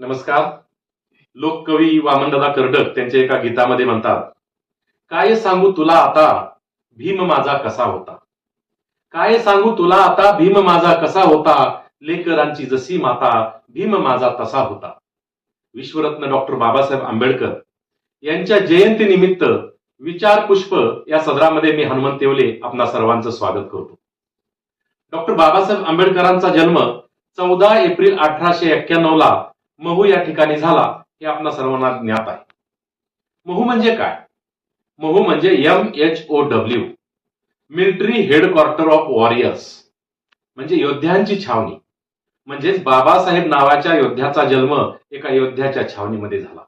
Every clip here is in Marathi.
नमस्कार. लोककवी वामनदादा कर्डक त्यांच्या एका गीतामध्ये म्हणतात काय सांगू तुला आता भीम माझा कसा होता? काय सांगू तुला आता भीम माझा कसा होता? लेकरांची जशी माता भीम माझा तसा होता. विश्वरत्न डॉक्टर बाबासाहेब आंबेडकर यांच्या जयंतीनिमित्त विचार पुष्प या सदरामध्ये मी हनुमंत येवले आपणा सर्वांचं स्वागत करतो. डॉक्टर बाबासाहेब आंबेडकरांचा जन्म चौदा एप्रिल अठराशे एक्क्याण्णव ला महू या ठिकाणी झाला हे आपणा सर्वांना ज्ञात आहे. महू म्हणजे काय? महू म्हणजे M H O W military headquarter of warriors म्हणजे योद्ध्यांची छावणी. म्हणजेच बाबासाहेब नावाच्या योद्ध्याचा जन्म एका योद्ध्याच्या छावणीमध्ये झाला.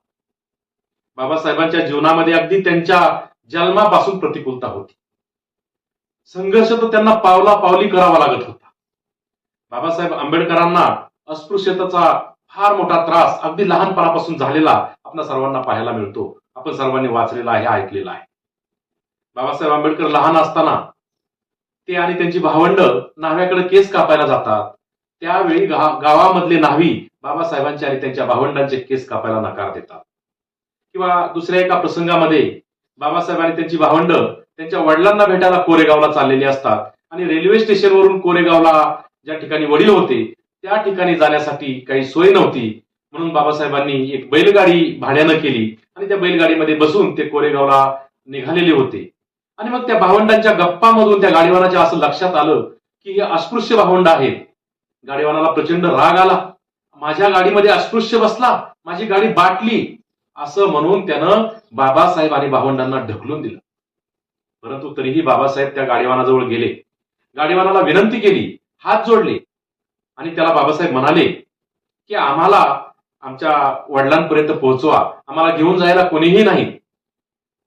बाबासाहेबांच्या जीवनामध्ये अगदी त्यांच्या जन्मापासून प्रतिकूलता होती. संघर्ष तर त्यांना पावला पावली करावा लागत होता. बाबासाहेब आंबेडकरांना अस्पृश्यतेचा फार मोठा त्रास अगदी लहानपणापासून झालेला आपल्या सर्वांना पाहायला मिळतो. आपण सर्वांनी वाचलेला आहे ऐकलेला आहे. बाबासाहेब आंबेडकर लहान असताना ते आणि त्यांची भावंड न्हाव्याकडे केस कापायला जातात. त्यावेळी गावामधले न्हावी बाबासाहेबांचे आणि त्यांच्या भावंडांचे केस कापायला नकार देतात. किंवा दुसऱ्या एका प्रसंगामध्ये बाबासाहेब आणि त्यांची भावंड त्यांच्या वडिलांना भेटायला कोरेगावला चाललेली असतात. आणि रेल्वे स्टेशनवरून कोरेगावला ज्या ठिकाणी वडील होते त्या ठिकाणी जाण्यासाठी काही सोय नव्हती. म्हणून बाबासाहेबांनी एक बैलगाडी भाड्यानं केली आणि त्या बैलगाडीमध्ये बसून ते कोरेगावला निघालेले होते. आणि मग त्या भावंडांच्या गप्पामधून त्या गाडीवानाच्या असं लक्षात आलं की हे अस्पृश्य भावंड आहेत. गाडीवानाला प्रचंड राग आला. माझ्या गाडीमध्ये अस्पृश्य बसला. माझी गाडी बाटली. असं म्हणून त्यानं बाबासाहेब आणि भावंडांना ढकलून दिलं. परंतु तरीही बाबासाहेब त्या गाडीवानाजवळ गेले. गाडीवानाला विनंती केली. हात जोडले. आणि त्याला बाबासाहेब म्हणाले की आम्हाला आमच्या वडिलांपर्यंत पोहोचवा. आम्हाला घेऊन जायला कोणीही नाही.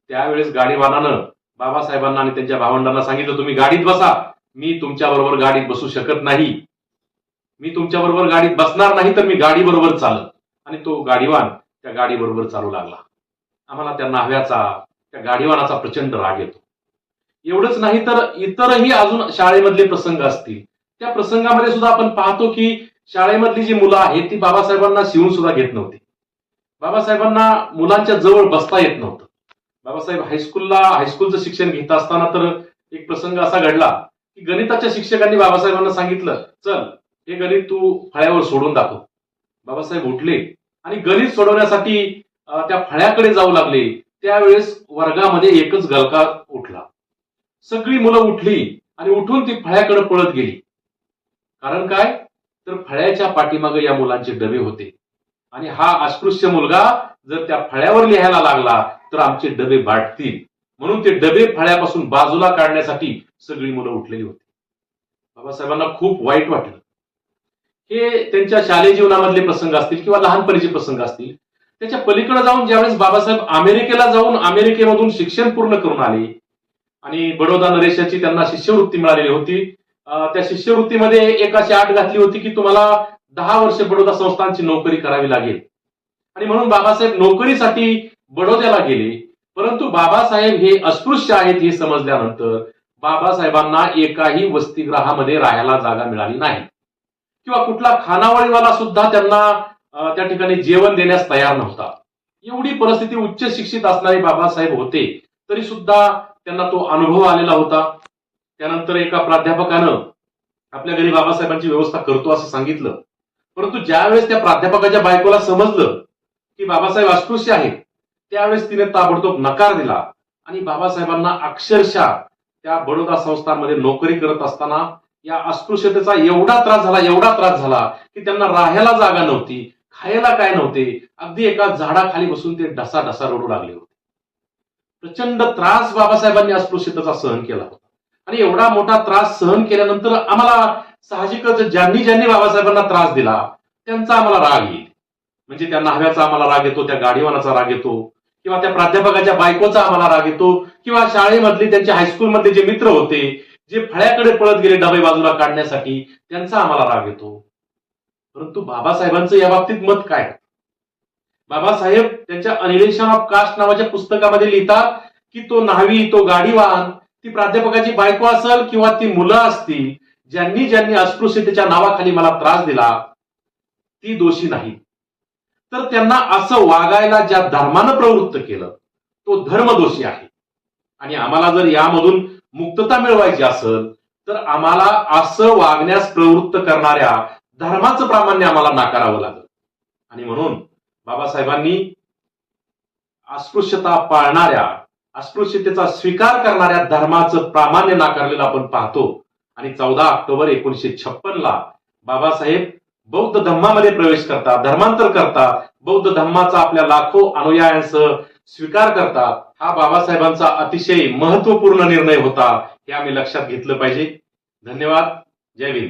त्यावेळेस गाडीवानानं बाबासाहेबांना आणि त्यांच्या भावंडांना सांगितलं तुम्ही गाडीत बसा. मी तुमच्या बरोबर गाडीत बसू शकत नाही. मी तुमच्या बरोबर गाडीत बसणार नाही तर मी गाडी बरोबर चालत. आणि तो गाडीवान त्या गाडी बरोबर चालू लागला. आम्हाला त्या नाव्याचा त्या गाडीवानाचा प्रचंड राग येतो. एवढंच नाही तर इतरही अजून शाळेमधले प्रसंग असतील. त्या प्रसंगामध्ये सुद्धा आपण पाहतो की शाळेमधली जी मुलं आहेत ती बाबासाहेबांना शिवून सुद्धा घेत नव्हती. बाबासाहेबांना मुलांच्या जवळ बसता येत नव्हतं. बाबासाहेब हायस्कूलला हायस्कूलचं शिक्षण घेत असताना तर एक प्रसंग असा घडला की गणिताच्या शिक्षकांनी बाबासाहेबांना सांगितलं चल हे गणित तू फळ्यावर सोडून दाखव. बाबासाहेब उठले आणि गणित सोडवण्यासाठी त्या फळ्याकडे जाऊ लागले. त्यावेळेस वर्गामध्ये एकच गलका उठला. सगळी मुलं उठली आणि उठून ती फळ्याकडे पळत गेली. कारण काय? तर फळ्याच्या पाठीमागे या मुलांचे डबे होते. आणि हा अस्पृश्य मुलगा जर त्या फळ्यावर लिहायला लागला तर आमचे डबे बाटतील. म्हणून ते डबे फळ्यापासून बाजूला काढण्यासाठी सगळी मुलं उठलेली होती. बाबासाहेबांना खूप वाईट वाटलं. हे त्यांच्या शालेय जीवनामधले प्रसंग असतील किंवा लहानपणीचे प्रसंग असतील त्याच्या पलीकडे जाऊन ज्यावेळेस बाबासाहेब अमेरिकेला जाऊन अमेरिकेमधून शिक्षण पूर्ण करून आले आणि बडोदा नरेशाची त्यांना शिष्यवृत्ती मिळालेली होती त्या शिष्यवृत्तीमध्ये एक अशी आठ घातली होती की तुम्हाला दहा वर्ष बडोदा संस्थांची नोकरी करावी लागेल. आणि म्हणून बाबासाहेब नोकरीसाठी बडोद्याला गेले. परंतु बाबासाहेब हे अस्पृश्य आहेत हे समजल्यानंतर बाबासाहेबांना एकाही वसतिगृहामध्ये राहायला जागा मिळाली नाही. किंवा कुठला खानावळीवाला सुद्धा त्यांना त्या ठिकाणी जेवण देण्यास तयार नव्हता. एवढी परिस्थिती उच्च शिक्षित असणारे बाबासाहेब होते तरी सुद्धा त्यांना तो अनुभव आलेला होता. त्यानंतर एका प्राध्यापकानं आपल्या घरी बाबासाहेबांची व्यवस्था करतो असं सांगितलं. परंतु ज्यावेळेस त्या प्राध्यापकाच्या बायकोला समजलं की बाबासाहेब अस्पृश्य आहेत त्यावेळेस तिने ताबडतोब नकार दिला आणि बाबासाहेबांना अक्षरशः त्या बडोदा संस्थांमध्ये नोकरी करत असताना या अस्पृश्यतेचा एवढा त्रास झाला एवढा त्रास झाला की त्यांना राहायला जागा नव्हती खायला काय नव्हते अगदी एका झाडाखाली बसून ते ढसा ढसा रडू लागले होते. प्रचंड त्रास बाबासाहेबांनी अस्पृश्यतेचा सहन केला होता. आणि एवढा मोठा त्रास सहन केल्यानंतर आम्हाला साहजिकच ज्यांनी ज्यांनी बाबासाहेबांना त्रास दिला त्यांचा आम्हाला राग येईल. म्हणजे त्या न्हाव्याचा आम्हाला राग येतो त्या गाडीवानाचा राग येतो किंवा त्या प्राध्यापकाच्या बायकोचा आम्हाला राग येतो किंवा शाळेमधले त्यांच्या हायस्कूलमधले जे मित्र होते जे फळ्याकडे पळत गेले डबे बाजूला काढण्यासाठी त्यांचा आम्हाला राग येतो. परंतु बाबासाहेबांचं या बाबतीत मत काय? बाबासाहेब त्यांच्या अनिलेशन ऑफ कास्ट नावाच्या पुस्तकामध्ये लिहितात की तो न्हावी तो गाडीवान ती प्राध्यापकाची बायको असेल किंवा ती मुलं असतील ज्यांनी ज्यांनी अस्पृश्यतेच्या नावाखाली मला त्रास दिला ती दोषी नाही. तर त्यांना असं वागायला ज्या धर्मानं प्रवृत्त केलं तो धर्म दोषी आहे. आणि आम्हाला जर यामधून मुक्तता मिळवायची असेल तर आम्हाला असं वागण्यास प्रवृत्त करणाऱ्या धर्माचं प्रामाण्य आम्हाला नाकारावं लागलं. आणि म्हणून बाबासाहेबांनी अस्पृश्यता पाळणाऱ्या अस्पृश्यतेचा स्वीकार करणाऱ्या धर्माचं प्रामाण्य नाकारलेलं आपण पाहतो. आणि चौदा ऑक्टोबर एकोणीशे छप्पन ला बाबासाहेब बौद्ध धम्मामध्ये प्रवेश करतात धर्मांतर करतात. बौद्ध धम्माचा आपल्या लाखो अनुयायांसह स्वीकार करतात. हा बाबासाहेबांचा अतिशय महत्त्वपूर्ण निर्णय होता हे आम्ही लक्षात घेतलं पाहिजे. धन्यवाद. जय भीम.